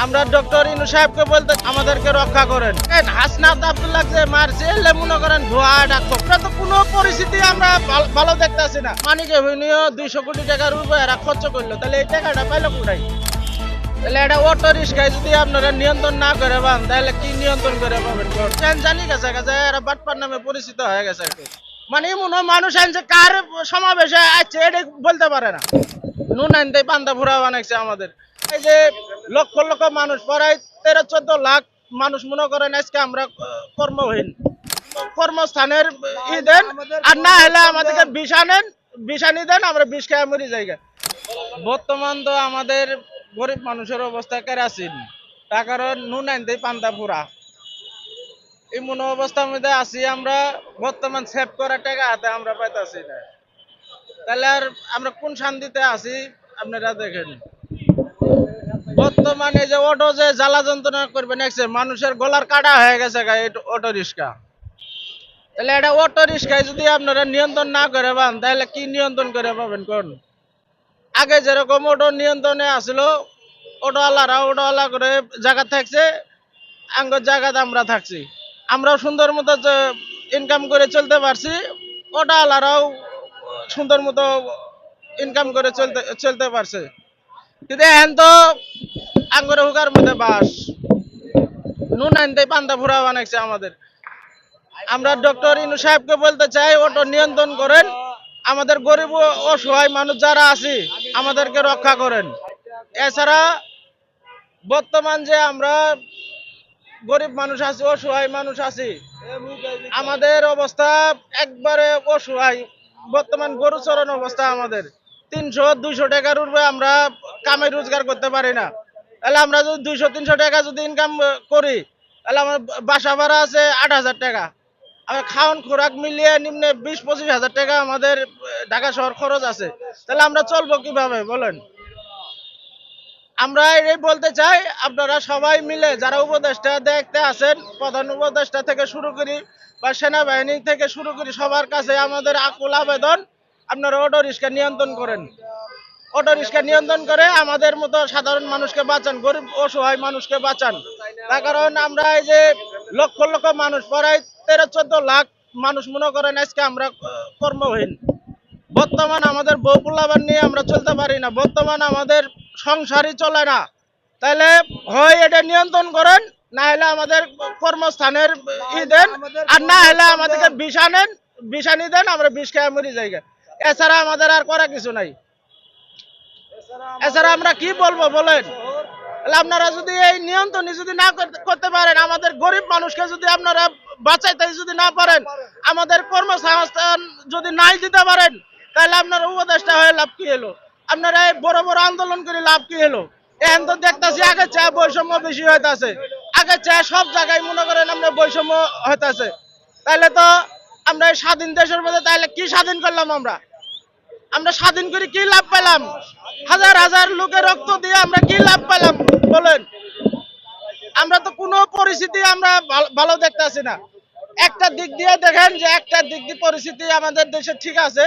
আমরা ডক্টর ইনু সাহেবকে বলতে আমাদেরকে রক্ষা করেন। হাসনাত আব্দুল্লাহ যে মারছে, এলে মনে করেন ধোয়া এটা তো কোনো পরিস্থিতি আমরা ভাল- দেখতেছি না। মানিকে হইনিও দুইশো কোটি টাকার উপর এরা খরচ করল। তাহলে এই টাকাটা পাইলো কোথায়? তাহলে এটা অটো রিক্সায় যদি আপনারা নিয়ন্ত্রণ না করে পান, তাহলে কি নিয়ন্ত্রণ করে পাবেন? ট্রেন জানি গেছে গেছে, এরা বাটপার নামে পরিচিত হয়ে গেছে। মানে এমন হয় মানুষ আনছে, কার সমাবেশে আছে এটা বলতে পারে না। নুন আনতে পান্তা ফুরা বানাইছে আমাদের। এই যে লক্ষ লক্ষ মানুষ, প্রায় তেরো চোদ্দ লাখ মানুষ মনে করেন আজকে আমরা কর্মহীন। কর্মস্থানের ই দেন, আর না হলে আমাদেরকে বিষ আনেন, বিষ আনি দেন, আমরা বিষ খেয়ে মরি জায়গা বর্তমান তো আমাদের গরিব মানুষের অবস্থা কেরাসিন। কারণ নুন আনতে পান্তা ফুরা এমন অবস্থার মধ্যে আছি আমরা, বর্তমান সেভ করা টাকা হাতে আমরা পাইতাছি না। তাহলে আর আমরা কোন শান্তিতে আছি, আপনারা দেখেন। বর্তমানে যে অটো যে জ্বালা যন্ত্রণা করবে নেক্সট মানুষের গলার কাটা হয়ে গেছে অটো রিক্সা। তাহলে এটা অটো রিক্সায় যদি আপনারা নিয়ন্ত্রণ না করে পান, তাহলে কি নিয়ন্ত্রণ করে পাবেন কোন? আগে যেরকম অটো নিয়ন্ত্রণে আসলো অটোওয়ালারা অটোওয়ালা করে জায়গা থাকছে আঙ্গর জায়গাতে আমরা থাকছি। আমরাও সুন্দর মতো ইনকাম করে চলতে পারছি অটোওয়ালারাও সুন্দর মতো ইনকাম করে চলতে চলতে পারছে। কিন্তু এখন তো আঙ্গুরে হুকার মধ্যে বাস। নুন আনতে পান্তা ফুরা বানাইছে আমাদের। আমরা ডক্টর ইনু সাহেবকে বলতে চাই অটো নিয়ন্ত্রণ করেন। আমাদের গরিব অসহায় মানুষ যারা আছি, আমাদেরকে রক্ষা করেন। এছাড়া বর্তমান যে আমরা গরিব মানুষ আছি, অসহায় মানুষ আছি, আমাদের অবস্থা একবারে অসহায়। বর্তমান গরু চরণ অবস্থা আমাদের। তিনশো, দুইশো টাকার উপরে আমরা কামে রোজগার করতে পারি না। তাহলে আমরা যদি দুইশো, তিনশো টাকা যদি ইনকাম করি, তাহলে আমার বাসা ভাড়া আছে আট হাজার টাকা। আমার খাওয়ান খোরাক মিলিয়ে নিম্নে বিশ, পঁচিশ হাজার টাকা আমাদের ঢাকা শহর খরচ আছে। তাহলে আমরা চলবো কীভাবে, বলেন? আমরা এই বলতে চাই, আপনারা সবাই মিলে যারা উপদেষ্টা দেখতে আছেন প্রধান উপদেষ্টা থেকে শুরু করি বা সেনাবাহিনী থেকে শুরু করি, সবার কাছে আমাদের আকুল আবেদন, আপনারা অটো রিক্সা নিয়ন্ত্রণ করেন। অটো রিক্সা নিয়ন্ত্রণ করে, আমাদের মতো সাধারণ মানুষকে বাঁচান, গরিব অসহায় মানুষকে বাঁচান। তার কারণ আমরা এই যে লক্ষ লক্ষ মানুষ, প্রায় তেরো চোদ্দ লাখ মানুষ মনে করেন আজকে আমরা কর্মহীন। বর্তমান আমাদের বউ পোলাবার নিয়ে আমরা চলতে পারি না, বর্তমান আমাদের সংসারই চলে না। তাহলে হয় এটা নিয়ন্ত্রণ করেন না হলে আমাদের কর্মস্থানের ই দেন, আর না হলে আমাদেরকে বিষ আনেন, বিষ আনি দেন, আমরা বিষ খেয়ে মরি যাই এছাড়া আমাদের আর করা কিছু নাই। এছাড়া আমরা কি বলব বলেন? আপনারা যদি এই নিয়ন্ত্রণ যদি না করতে- পারেন, আমাদের গরিব মানুষকে যদি আপনারা বাঁচাইতে যদি না পারেন, আমাদের কর্মসংস্থান যদি নাই দিতে পারেন, তাহলে আপনারা উপদেষ্টা হয়ে লাভ কি হলো? আপনারা এই বড় বড় আন্দোলন করে লাভ কি হলো? এখন তো দেখতেছি আগে চা বৈষম্য বেশি হইতাছে। আগে চা সব জায়গায় মনে করেন আমরা বৈষম্য হইতাছে। তাহলে তো আমরা এই স্বাধীন দেশের মধ্যে তাহলে কি স্বাধীন করলাম আমরা? আমরা স্বাধীন করে কি লাভ পেলাম? হাজার হাজার লোকের রক্ত দিয়ে আমরা কি লাভ পেলাম? বলেন। আমরা তো কোনো পরিস্থিতি আমরা ভালো দেখতেছি না। একটা দিক দিয়ে দেখেন যে একটা দিক দিয়ে পরিস্থিতি আমাদের দেশে ঠিক আছে,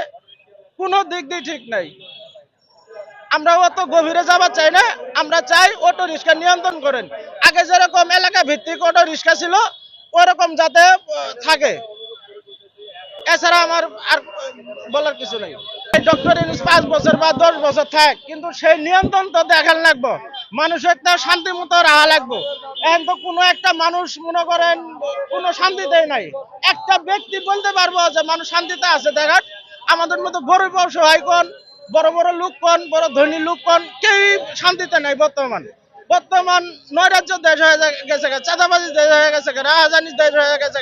কোনো দিক দিয়ে ঠিক নাই। আমরা অত গভীরে যাবার চাই না, আমরা চাই অটো রিক্সা নিয়ন্ত্রণ করেন। আগে যেরকম এলাকা ভিত্তিক অটো রিক্সা ছিল, ওরকম যাতে থাকে। এছাড়া আমার আর বলার কিছু নেই। ডক্টর ইউনুস পাঁচ বছর বা দশ বছর থাক, কিন্তু সেই নিয়ন্ত্রণ তো দেখান লাগবো। মানুষ একটা শান্তি মতো রাহা লাগবো। এখন তো কোনো একটা মানুষ, মনে করেন, কোনো নাই। একটা ব্যক্তি বলতে পারব যে মানুষ শান্তিতে আছে। আমাদের মতো গরিব অসহায় কোন বড় বড় লোক কোন বড় ধনী লোক কোন কেউই শান্তিতে নাই বর্তমান। বর্তমান নৈরাজ্য দেশ হয়ে গেছে চাঁদাবাজি দেশ হয়ে গেছে রাহাজানি দেশ হয়ে গেছে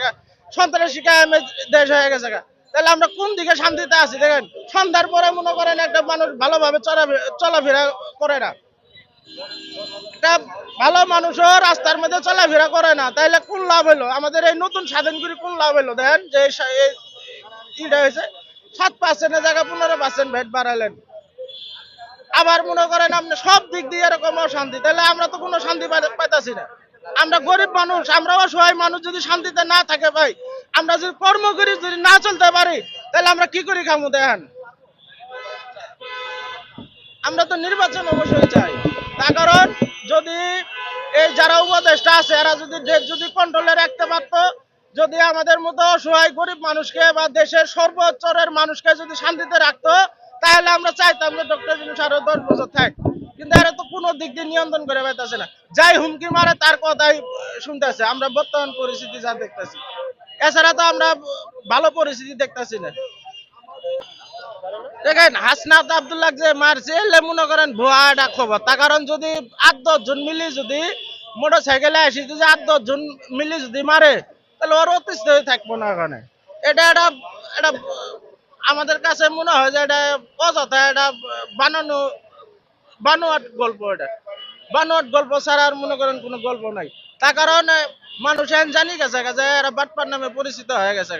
সন্ত্রাসী কায়েমের দেশ হয়ে গেছে। তাহলে আমরা কোন দিকে শান্তিতে আছি? দেখেন, সন্ধ্যার পরে মনে করেন একটা মানুষ ভালোভাবে চলা চলাফেরা করে না। ভালো মানুষও রাস্তার মধ্যে চলাফেরা করে না। তাইলে কোন লাভ হলো? আমাদের এই নতুন স্বাধীন করে কোন লাভ হলো? দেখেন, যে ইটা হয়েছে, সাত পার্সেন্টের জায়গায় পনেরো পার্সেন্ট ভেট বাড়ালেন। আবার মনে করেন আপনি সব দিক দিয়ে এরকম অশান্তি, তাহলে আমরা তো কোনো শান্তি পাই- পাইতাছি না। আমরা গরিব মানুষ, আমরা অসহায় মানুষ যদি শান্তিতে না থাকে ভাই আমরা যদি কর্ম করি, যদি না চলতে পারি, তাহলে আমরা কি করি খামু দেখেন? আমরা তো নির্বাচন অবশ্যই চাই। তার কারণ যদি এই যারা উপদেষ্টা আছে, এরা যদি দেশ যদি কন্ট্রোলে রাখতে পারতো, যদি আমাদের মতো অসহায় গরিব মানুষকে বা দেশের সর্বোচ্চরের মানুষকে যদি শান্তিতে রাখতো, তাহলে আমরা চাইতাম যে ডক্টর জিনিস আরও দশ বছর থাক। কিন্তু এরা তো কোনো দিক দিয়ে নিয়ন্ত্রণ করে পাইতেছে না। যাই হুমকি মারে, তার কথাই শুনতেছে। আমরা বর্তমান পরিস্থিতি যা দেখতেছি। এছাড়া তো আমরা ভালো পরিস্থিতি দেখতেছি না। দেখেন, হাসনাত আব্দুল্লাহ যে মারছে, এলে মনে করেন ভুয়া একটা খবর। তার কারণ যদি আট, দশ জন মিলি যদি মোটর সাইকেলে আসি, যদি আট, দশ জন মিলি যদি মারে, তাহলে ওর অতিষ্ঠ হয়ে থাকব না ওখানে। এটা একটা এটা আমাদের কাছে মনে হয় যে এটা অযথা এটা বানানো, বানোয়াট গল্প এটা। বানোয়াট গল্প ছাড়া আর মনে করেন কোনো গল্প নাই। তার কারণ মানুষ এখন জানি গেছে যে এরা বাটপার নামে পরিচিত হয়ে গেছে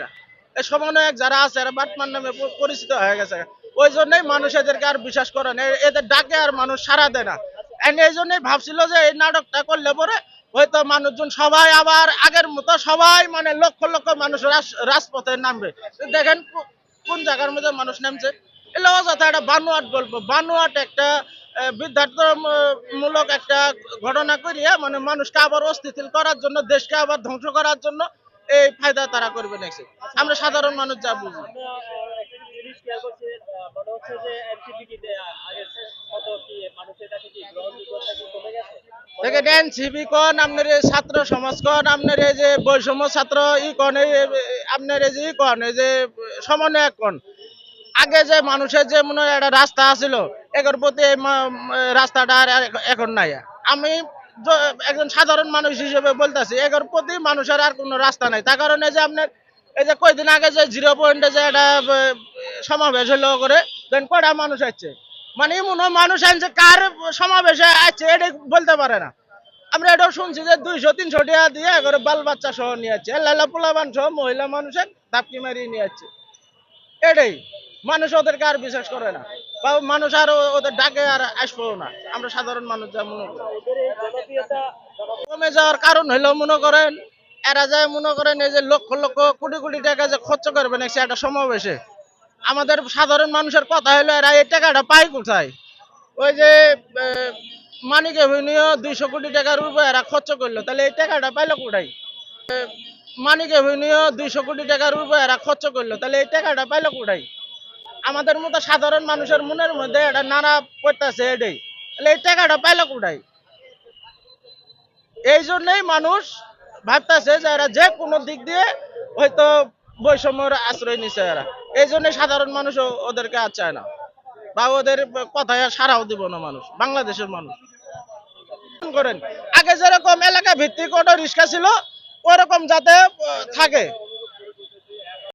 এই সমন্বয়ক যারা আছে, এরা বাটপার নামে পরিচিত হয়ে গেছে। ওই জন্যই মানুষ এদেরকে আর বিশ্বাস করে না। এদের ডাকে আর মানুষ সারা দেয় না। এই জন্যই ভাবছিল যে এই নাটকটা করলে পরে হয়তো মানুষজন সবাই আবার আগের মতো সবাই মানে লক্ষ লক্ষ মানুষ রাজপথে নামবে। দেখেন কোন জায়গার মধ্যে মানুষ নামছে। অযথা একটা বানোয়াট গল্প বানোয়াট একটা বিদ্যার্থমূলক একটা ঘটনা করিয়া মানে মানুষকে আবার অস্থিতিল করার জন্য দেশকে আবার ধ্বংস করার জন্য এই ফায়দা তারা করবে নাকি? আমরা সাধারণ মানুষ যা বুঝি। দেখেন এনসিপি কন আপনার এই ছাত্র সমাজ কন আপনার এই যে বৈষম্য ছাত্র ই কন আপনার এই যে ই কন এই যে সমন্বয় কন? আগে যে মানুষের যে মনে হয় একটা রাস্তা আছিল, এগোর প্রতি রাস্তাটা আর এখন নাই। আমি একজন সাধারণ মানুষ হিসেবে বলতেছি, এগোর প্রতি মানুষের আর কোনো রাস্তা নাই। তার কারণে যে আপনার এই যে কয়দিন আগে যে জিরো পয়েন্টে যে একটা সমাবেশ হলো করে, দেন কয়টা মানুষ আসছে? মানে এমন মানুষ আনছে কার সমাবেশে আসছে, এটা বলতে পারে না। আমরা এটাও শুনছি যে দুইশো, তিনশো টাকা দিয়ে এগারো বাল বাচ্চা সহ নিয়ে যাচ্ছে লালা পোলাবান সহ মহিলা মানুষের ধাপকি মারিয়ে নিয়ে যাচ্ছে এটাই। মানুষ ওদেরকে আর বিশ্বাস করে না। বা মানুষ আর ওদের ডাকে আর আসব না। আমরা সাধারণ মানুষ যা মনে কমে যাওয়ার কারণ হইল মনে করেন, এরা যায় মনে করেন এই যে লক্ষ লক্ষ কোটি কোটি টাকা যে খরচ করবে নাকি একটা সমাবেশে। আমাদের সাধারণ মানুষের কথা হলো এরা এই টাকাটা পায় কোথায়? ওই যে মানিক এভিনিউ দুইশো কোটি টাকার উপরে এরা খরচ করল, তাহলে এই টাকাটা পাইলো কোথায়? মানিক এভিনিউ দুইশো কোটি টাকার উপরে এরা খরচ করল, তাহলে এই টাকাটা পাইলো কোথায়? আমাদের মতো সাধারণ মানুষের মনের মধ্যে এটা নানা পড়তেছে এটাই। এই টাকাটা পাইলো কোথায়? এই জন্যই মানুষ ভাবতেছে যে এরা যে কোনো দিক দিয়ে হয়তো বৈষম্যের আশ্রয় নিছে এরা। এই জন্যই সাধারণ মানুষ ওদেরকে আর চায় না। বা ওদের কথায় সারাও দিব না মানুষ, বাংলাদেশের মানুষ। করেন, আগে যেরকম এলাকা ভিত্তিক অটো রিক্সা ছিল, ওরকম যাতে থাকে।